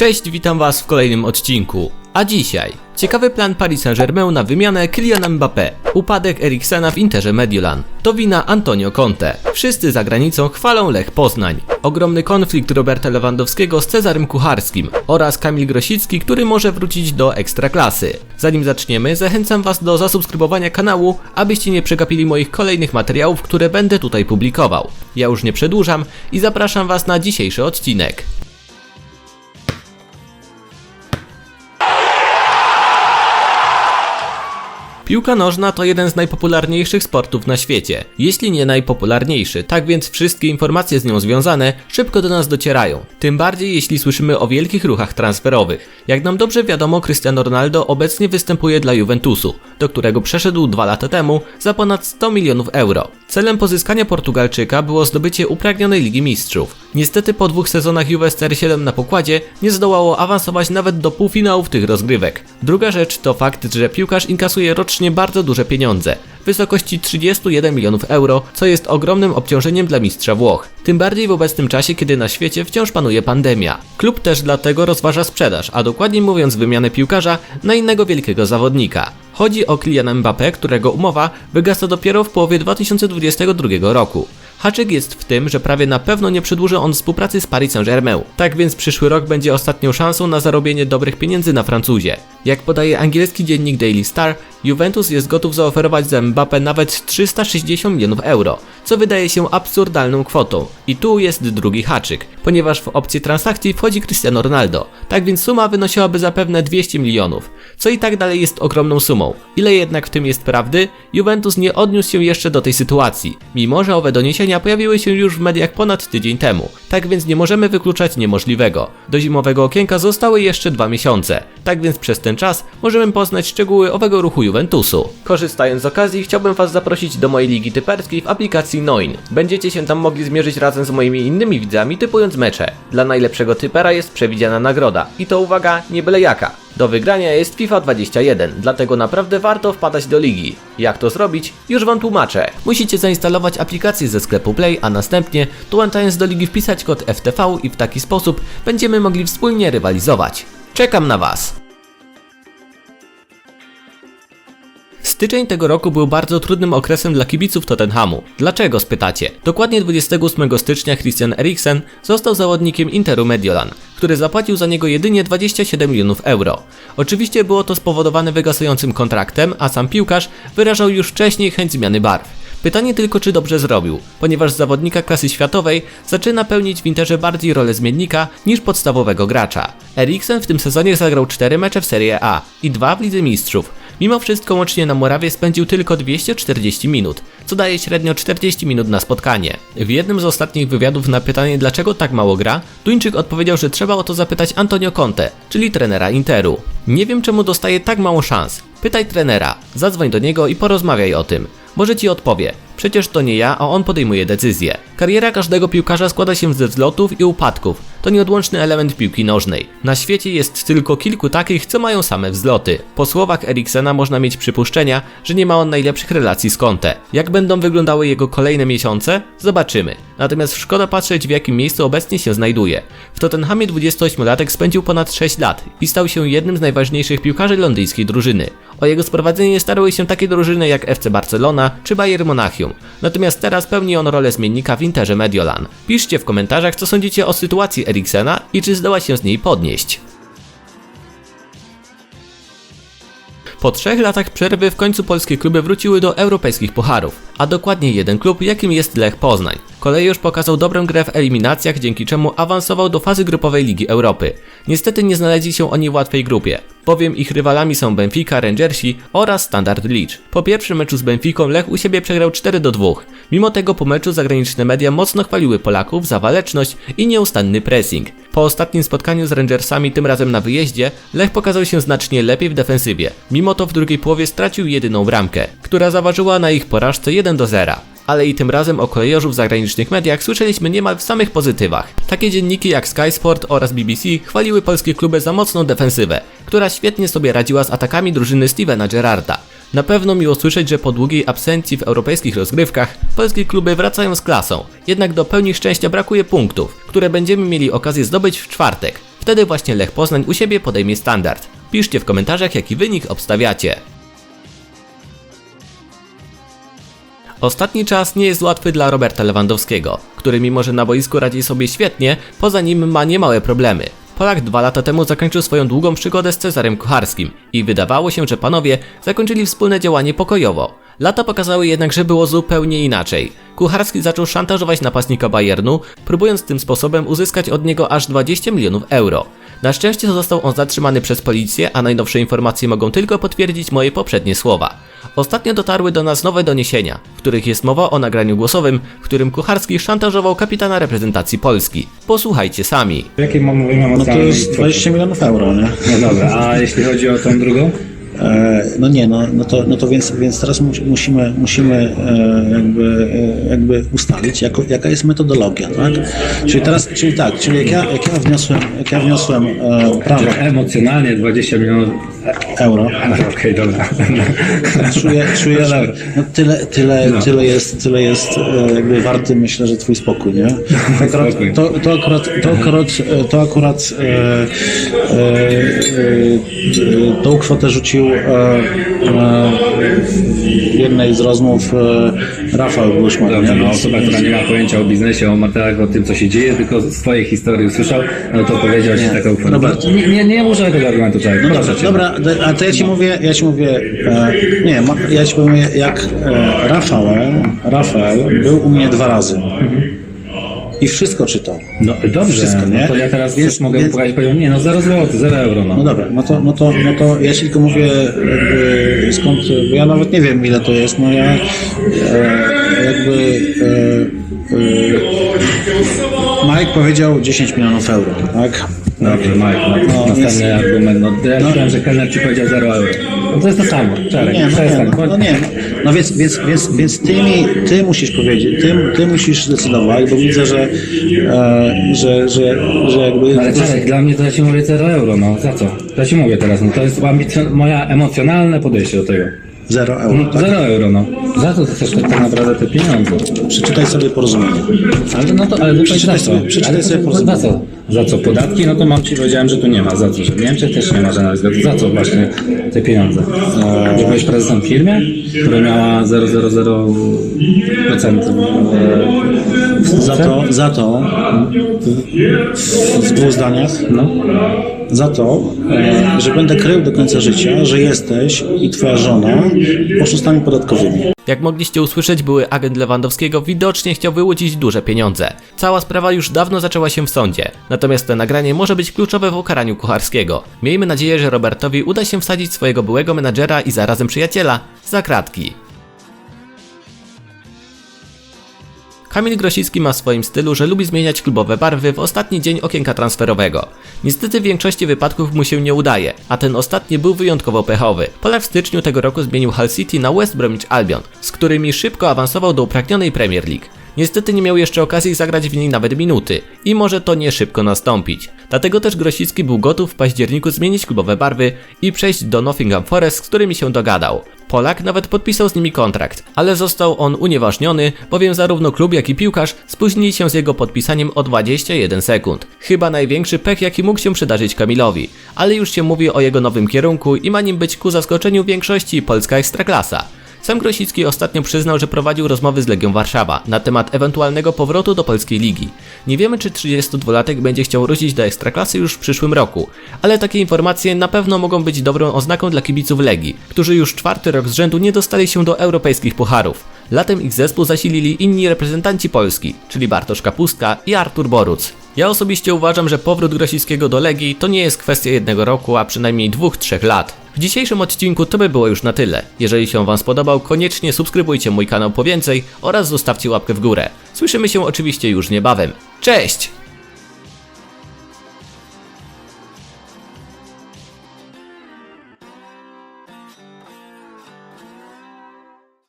Cześć, witam was w kolejnym odcinku. A dzisiaj ciekawy plan Paris Saint-Germain na wymianę Kyliana Mbappé, upadek Eriksena w Interze Mediolan, to wina Antonio Conte. Wszyscy za granicą chwalą Lech Poznań. Ogromny konflikt Roberta Lewandowskiego z Cezarym Kucharskim oraz Kamil Grosicki, który może wrócić do ekstraklasy. Zanim zaczniemy, zachęcam was do zasubskrybowania kanału, abyście nie przegapili moich kolejnych materiałów, które będę tutaj publikował. Ja już nie przedłużam i zapraszam was na dzisiejszy odcinek. Piłka nożna to jeden z najpopularniejszych sportów na świecie, jeśli nie najpopularniejszy, tak więc wszystkie informacje z nią związane szybko do nas docierają. Tym bardziej jeśli słyszymy o wielkich ruchach transferowych. Jak nam dobrze wiadomo, Cristiano Ronaldo obecnie występuje dla Juventusu, do którego przeszedł dwa lata temu za ponad 100 milionów euro. Celem pozyskania Portugalczyka było zdobycie upragnionej Ligi Mistrzów. Niestety po dwóch sezonach Juve z 7 na pokładzie nie zdołało awansować nawet do półfinałów tych rozgrywek. Druga rzecz to fakt, że piłkarz inkasuje rocznie bardzo duże pieniądze w wysokości 31 milionów euro, co jest ogromnym obciążeniem dla mistrza Włoch. Tym bardziej w obecnym czasie, kiedy na świecie wciąż panuje pandemia. Klub też dlatego rozważa sprzedaż, a dokładniej mówiąc wymianę piłkarza na innego wielkiego zawodnika. Chodzi o Kyliana Mbappé, którego umowa wygasa dopiero w połowie 2022 roku. Haczyk jest w tym, że prawie na pewno nie przedłuży on współpracy z Paris Saint-Germain. Tak więc przyszły rok będzie ostatnią szansą na zarobienie dobrych pieniędzy na Francuzie. Jak podaje angielski dziennik Daily Star, Juventus jest gotów zaoferować za Mbappé nawet 360 milionów euro, co wydaje się absurdalną kwotą. I tu jest drugi haczyk, ponieważ w opcję transakcji wchodzi Cristiano Ronaldo, tak więc suma wynosiłaby zapewne 200 milionów, co i tak dalej jest ogromną sumą. Ile jednak w tym jest prawdy, Juventus nie odniósł się jeszcze do tej sytuacji, mimo że owe doniesienia pojawiły się już w mediach ponad tydzień temu, tak więc nie możemy wykluczać niemożliwego. Do zimowego okienka zostały jeszcze dwa miesiące, tak więc przez ten czas możemy poznać szczegóły owego ruchu Juventusu. Korzystając z okazji, chciałbym Was zaprosić do mojej ligi typerskiej w aplikacji Noin. Będziecie się tam mogli zmierzyć razem z moimi innymi widzami typując mecze. Dla najlepszego typera jest przewidziana nagroda i to uwaga, nie byle jaka. Do wygrania jest FIFA 21, dlatego naprawdę warto wpadać do ligi. Jak to zrobić? Już Wam tłumaczę. Musicie zainstalować aplikację ze sklepu Play, a następnie dołączając do ligi wpisać kod FTV i w taki sposób będziemy mogli wspólnie rywalizować. Czekam na Was! Styczeń tego roku był bardzo trudnym okresem dla kibiców Tottenhamu. Dlaczego spytacie? Dokładnie 28 stycznia Christian Eriksen został zawodnikiem Interu Mediolan, który zapłacił za niego jedynie 27 milionów euro. Oczywiście było to spowodowane wygasającym kontraktem, a sam piłkarz wyrażał już wcześniej chęć zmiany barw. Pytanie tylko, czy dobrze zrobił, ponieważ zawodnika klasy światowej zaczyna pełnić w Interze bardziej rolę zmiennika niż podstawowego gracza. Eriksen w tym sezonie zagrał 4 mecze w Serie A i 2 w Lidze Mistrzów. Mimo wszystko łącznie na Morawie spędził tylko 240 minut, co daje średnio 40 minut na spotkanie. W jednym z ostatnich wywiadów na pytanie dlaczego tak mało gra, Duńczyk odpowiedział, że trzeba o to zapytać Antonio Conte, czyli trenera Interu. Nie wiem czemu dostaje tak mało szans. Pytaj trenera, zadzwoń do niego i porozmawiaj o tym. Może ci odpowie. Przecież to nie ja, a on podejmuje decyzje. Kariera każdego piłkarza składa się ze wzlotów i upadków. To nieodłączny element piłki nożnej. Na świecie jest tylko kilku takich, co mają same wzloty. Po słowach Eriksena można mieć przypuszczenia, że nie ma on najlepszych relacji z Conte. Jak będą wyglądały jego kolejne miesiące? Zobaczymy. Natomiast szkoda patrzeć w jakim miejscu obecnie się znajduje. W Tottenhamie 28-latek spędził ponad 6 lat i stał się jednym z najważniejszych piłkarzy londyńskiej drużyny. O jego sprowadzenie starały się takie drużyny jak FC Barcelona czy Bayern Monachium. Natomiast teraz pełni on rolę zmiennika w Interze Mediolan. Piszcie w komentarzach co sądzicie o sytuacji Eriksena i czy zdoła się z niej podnieść. Po trzech latach przerwy w końcu polskie kluby wróciły do europejskich pucharów, a dokładnie jeden klub, jakim jest Lech Poznań. Kolej już pokazał dobrą grę w eliminacjach, dzięki czemu awansował do fazy grupowej Ligi Europy. Niestety nie znaleźli się oni w łatwej grupie, bowiem ich rywalami są Benfica, Rangersi oraz Standard Licz. Po pierwszym meczu z Benficą Lech u siebie przegrał 4 do 2. Mimo tego po meczu zagraniczne media mocno chwaliły Polaków za waleczność i nieustanny pressing. Po ostatnim spotkaniu z Rangersami, tym razem na wyjeździe, Lech pokazał się znacznie lepiej w defensywie. Mimo to w drugiej połowie stracił jedyną bramkę, która zaważyła na ich porażce 1 do 0 ale i tym razem o kolejorzu w zagranicznych mediach słyszeliśmy niemal w samych pozytywach. Takie dzienniki jak Sky Sport oraz BBC chwaliły polskie kluby za mocną defensywę, która świetnie sobie radziła z atakami drużyny Stevena Gerrarda. Na pewno miło słyszeć, że po długiej absencji w europejskich rozgrywkach polskie kluby wracają z klasą, jednak do pełni szczęścia brakuje punktów, które będziemy mieli okazję zdobyć w czwartek. Wtedy właśnie Lech Poznań u siebie podejmie standard. Piszcie w komentarzach jaki wynik obstawiacie. Ostatni czas nie jest łatwy dla Roberta Lewandowskiego, który mimo że na boisku radzi sobie świetnie, poza nim ma niemałe problemy. Polak dwa lata temu zakończył swoją długą przygodę z Cezarem Kucharskim i wydawało się, że panowie zakończyli wspólne działanie pokojowo. Lata pokazały jednak, że było zupełnie inaczej. Kucharski zaczął szantażować napastnika Bayernu, próbując tym sposobem uzyskać od niego aż 20 milionów euro. Na szczęście został on zatrzymany przez policję, a najnowsze informacje mogą tylko potwierdzić moje poprzednie słowa. Ostatnio dotarły do nas nowe doniesienia, w których jest mowa o nagraniu głosowym, w którym Kucharski szantażował kapitana reprezentacji Polski. Posłuchajcie sami. Jakie mam mówimy No to jest 20 milionów euro, nie? No dobra, a jeśli chodzi o tą drugą? E, no nie, no, no, to, no to więc, więc teraz mu- musimy, musimy e, jakby, e, jakby ustalić, jako, jaka jest metodologia, tak? Czyli teraz, czyli tak, czyli jak ja, jak ja wniosłem, jak ja wniosłem prawo Emocjonalnie 20 milionów euro, Okej, dobra. czuję, czuję No że no tyle, tyle, No. tyle jest, tyle jest jakby warty, myślę, że twój spokój, nie? To akurat, to, to akurat, to akurat, to akurat e, e, e, tą kwotę rzucił w jednej z rozmów e, Rafał Głuszman, Dobrze, no osoba, która nie ma pojęcia o biznesie, o materiałach, o tym, co się dzieje, tylko z swojej historii usłyszał, no to powiedział się taką. Robert. Nie, nie, nie używaj tego argumentu, tak? No Proszę dobra, cię. dobra, a to ja ci mówię, ja ci mówię, e, nie, ja ci powiem, jak e, Rafał, Rafael był u mnie dwa razy i wszystko czytał. No dobrze, Wszystko, nie? no to ja teraz też mogę więc- pokazać, powiem, nie no 0 zł, 0 euro, no. No dobra, no to, no to, no to ja ci tylko mówię jakby skąd, bo ja nawet nie wiem ile to jest, no ja e, jakby e, e, Mike powiedział 10 milionów euro, tak? Dobrze, Mike, no, No, następny więc- argument, no ja myślałem, że kelner ci powiedział 0 euro. No to jest to samo, Czarek, Nie, no nie, przestań, no, no nie, no, no więc, więc, więc, więc ty, mi, ty musisz powiedzieć, ty, ty musisz zdecydować, bo widzę, że, e, że, że, że jakby... No ale Czarek, dla mnie to ja ci mówię 0 euro, no za co? Ja ci mówię teraz, no to jest ambicjon- moja emocjonalne podejście do tego. Zero euro, No, tak? 0 euro, no. Za co chcesz tak naprawdę te pieniądze? Przeczytaj sobie porozumienie. Ale no to, ale to Przeczytaj sobie- przeczytaj Ale sobie to- porozumienie. Co? Za co? Podatki? No to mam ci powiedziałem, że tu nie ma. Za co? Że w Niemczech też nie ma zgody. Za co właśnie te pieniądze? Że byłeś prezesem w firmie, która miała 0,00% e, Za to, za to w, w dwóch zdaniach, No. za to, e, że będę krył do końca życia, że jesteś i twoja żona oszustami podatkowymi. Jak mogliście usłyszeć, były agent Lewandowskiego widocznie chciał wyłudzić duże pieniądze. Cała sprawa już dawno zaczęła się w sądzie, natomiast to nagranie może być kluczowe w ukaraniu Kucharskiego. Miejmy nadzieję, że Robertowi uda się wsadzić swojego byłego menadżera i zarazem przyjaciela za kratki. Kamil Grosicki ma w swoim stylu, że lubi zmieniać klubowe barwy w ostatni dzień okienka transferowego. Niestety w większości wypadków mu się nie udaje, a ten ostatni był wyjątkowo pechowy. Polak w styczniu tego roku zmienił Hull City na West Bromwich Albion, z którymi szybko awansował do upragnionej Premier League. Niestety nie miał jeszcze okazji zagrać w niej nawet minuty i może to nie szybko nastąpić. Dlatego też Grosicki był gotów w październiku zmienić klubowe barwy i przejść do Nottingham Forest, z którymi się dogadał. Polak nawet podpisał z nimi kontrakt, ale został on unieważniony, bowiem zarówno klub jak i piłkarz spóźnili się z jego podpisaniem o 21 sekund. Chyba największy pech jaki mógł się przydarzyć Kamilowi, ale już się mówi o jego nowym kierunku i ma nim być ku zaskoczeniu większości polska ekstraklasa. Sam Grosicki ostatnio przyznał, że prowadził rozmowy z Legią Warszawa na temat ewentualnego powrotu do polskiej ligi. Nie wiemy, czy 32-latek będzie chciał wrócić do ekstraklasy już w przyszłym roku, ale takie informacje na pewno mogą być dobrą oznaką dla kibiców Legii, którzy już czwarty rok z rzędu nie dostali się do europejskich pucharów. Latem ich zespół zasilili inni reprezentanci Polski, czyli Bartosz Kapustka i Artur Boruc. Ja osobiście uważam, że powrót Grosickiego do Legii to nie jest kwestia jednego roku, a przynajmniej dwóch, trzech lat. W dzisiejszym odcinku to by było już na tyle. Jeżeli się Wam spodobał, koniecznie subskrybujcie mój kanał po więcej oraz zostawcie łapkę w górę. Słyszymy się oczywiście już niebawem. Cześć!